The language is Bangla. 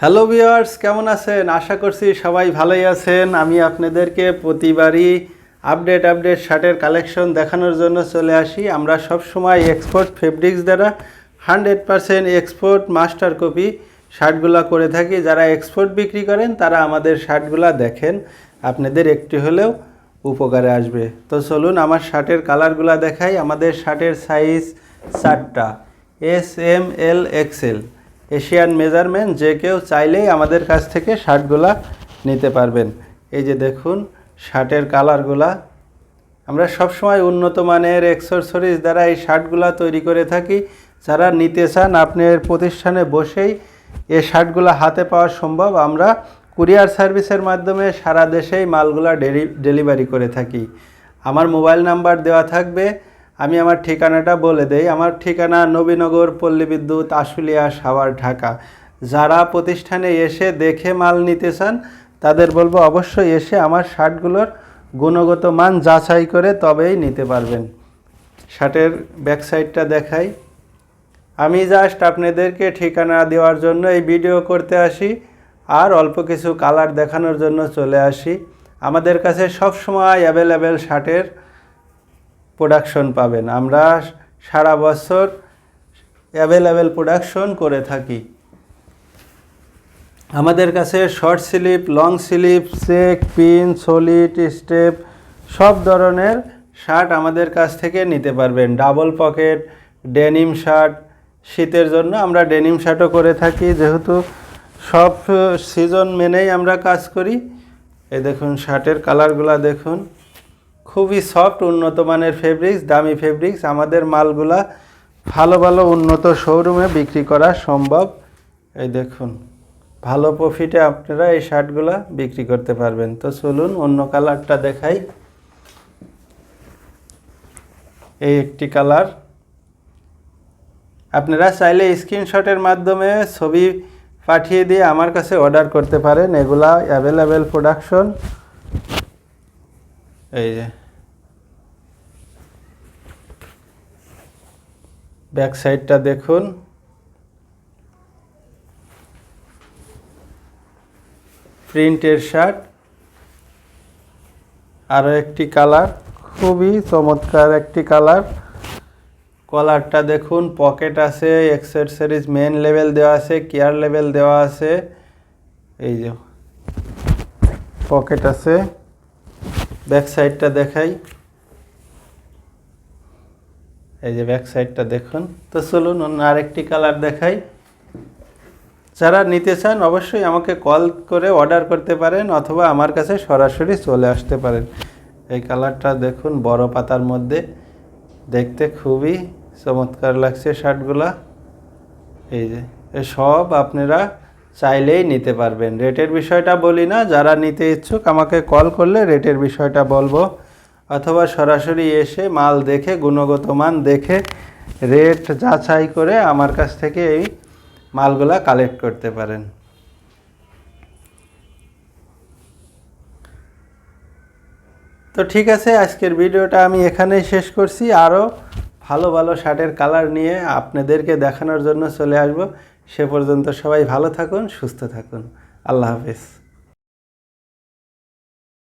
হ্যালো ভিওয়ার্স কেমন আছেন? আশা করছি সবাই ভালোই আছেন। আমি আপনাদেরকে প্রতিবারই আপডেট আপডেট শার্টের কালেকশন দেখানোর জন্য চলে আসি। আমরা সব সময় এক্সপোর্ট ফেব্রিক্স দ্বারা hundred percent export master copy শার্টগুলো করে থাকি। যারা এক্সপোর্ট বিক্রি করেন, তারা আমাদের শার্টগুলো দেখেন। আপনাদের একটি হলেও উপকারে আসবে। তো চলুন আমার শার্টের কালারগুলো দেখাই। আমাদের শার্টের সাইজ চারটা S M L XL Asian measurement, যে কেউ চাইলেই আমাদের কাছ থেকে শার্টগুলা নিতে পারবেন। এই যে দেখুন, শার্টের কালারগুলা। আমরা সবসময় উন্নত মানের এক্সেসরিজ দ্বারা এই শার্টগুলা তৈরি করে থাকি। যারা নিতে চান আপনার প্রতিষ্ঠানে বসেই এই শার্টগুলো হাতে পাওয়া সম্ভব। আমরা কুরিয়ার সার্ভিসের মাধ্যমে সারা দেশেই মালগুলা ডেলিভারি করে থাকি। আমার মোবাইল নাম্বার দেওয়া থাকবে আমি আমার ঠিকানাটা বলে দেই। আমার ঠিকানা নবীনগর পল্লী বিদ্যুৎ, আশুলিয়া, সাভার, ঢাকা। যারা প্রতিষ্ঠানে এসে দেখে মাল নিতে চান, তাদের বলব অবশ্যই এসে আমার শার্টগুলোর গুণগত মান যাচাই করে তবেই নিতে পারবেন। শার্টের ব্যাক সাইডটা দেখাই। আমি জাস্ট আপনাদেরকে ঠিকানা দেওয়ার জন্য এই ভিডিও করতে আসি। আর অল্প কিছু কালার দেখানোর জন্য চলে আসি। আমাদের কাছে সব সময় অ্যাভেলেবেল শার্টের প্রোডাকশন পাবেন। আমরা সারা বছর অ্যাভেলেবেল প্রোডাকশন করে থাকি। আমাদের কাছে short sleeve long sleeve check pin solid step সব ধরনের শার্ট আমাদের কাছ থেকে নিতে পারবেন। ডাবল পকেট ডেনিম শার্ট শীতের জন্য আমরা ডেনিম শার্টও করে থাকি। যেহেতু সব সিজন মেনেই আমরা কাজ করি। এই দেখুন শার্টের কালারগুলো দেখুন। খুবই সফট উন্নত মানের ফেব্রিক্স দামি ফেব্রিক্স আমাদের মালগুলা ভালো ভালো উন্নত শোরুমে বিক্রি করা সম্ভব। এই দেখুন, ভালো প্রফিটে আপনারা এই শার্টগুলা বিক্রি করতে পারবেন। তো চলুন অন্য কালারটা দেখাই। এই একটি কালার আপনারা চাইলে স্ক্রিনশটের মাধ্যমে ছবি পাঠিয়ে দিয়ে আমার কাছে অর্ডার করতে পারেন। এগুলা অ্যাভেলেবেল প্রোডাকশন এই যে ব্যাক সাইডটা দেখুন। প্রিন্টের শার্ট। আরও একটি কালার, খুবই চমৎকার একটি কালার। কলারটা দেখুন, পকেট আছে এক্সেসরিজ মেন লেভেল দেওয়া আছে কেয়ার লেভেল দেওয়া আছে। এই যে, পকেট আছে। ব্যাক সাইডটা দেখাই। এই যে ব্যাক সাইডটা দেখুন। তো চলুন অন্য আরেকটি কালার দেখাই। যারা নিতে চান অবশ্যই আমাকে কল করে অর্ডার করতে পারেন অথবা আমার কাছে সরাসরি চলে আসতে পারেন। এই কালারটা দেখুন বড় পাতার মধ্যে। দেখতে খুবই চমৎকার লাগছে শার্টগুলা। এই যে সব আপনারা চাইলেই নিতে পারবেন। রেটের বিষয়টা বলি না, যারা নিতে ইচ্ছুক আমাকে কল করলে রেটের বিষয়টা বলব। অথবা সরাসরি এসে মাল দেখে, গুণগত মান দেখে রেট যাচাই করে আমার কাছ থেকে এই মালগুলা কালেক্ট করতে পারেন। তো ঠিক আছে, আজকের ভিডিওটা আমি এখানেই শেষ করছি। আরও ভালো ভালো শার্টের কালার নিয়ে আপনাদেরকে দেখানোর জন্য চলে আসব। সে পর্যন্ত সবাই ভালো থাকুন, সুস্থ থাকুন। আল্লাহ হাফেজ।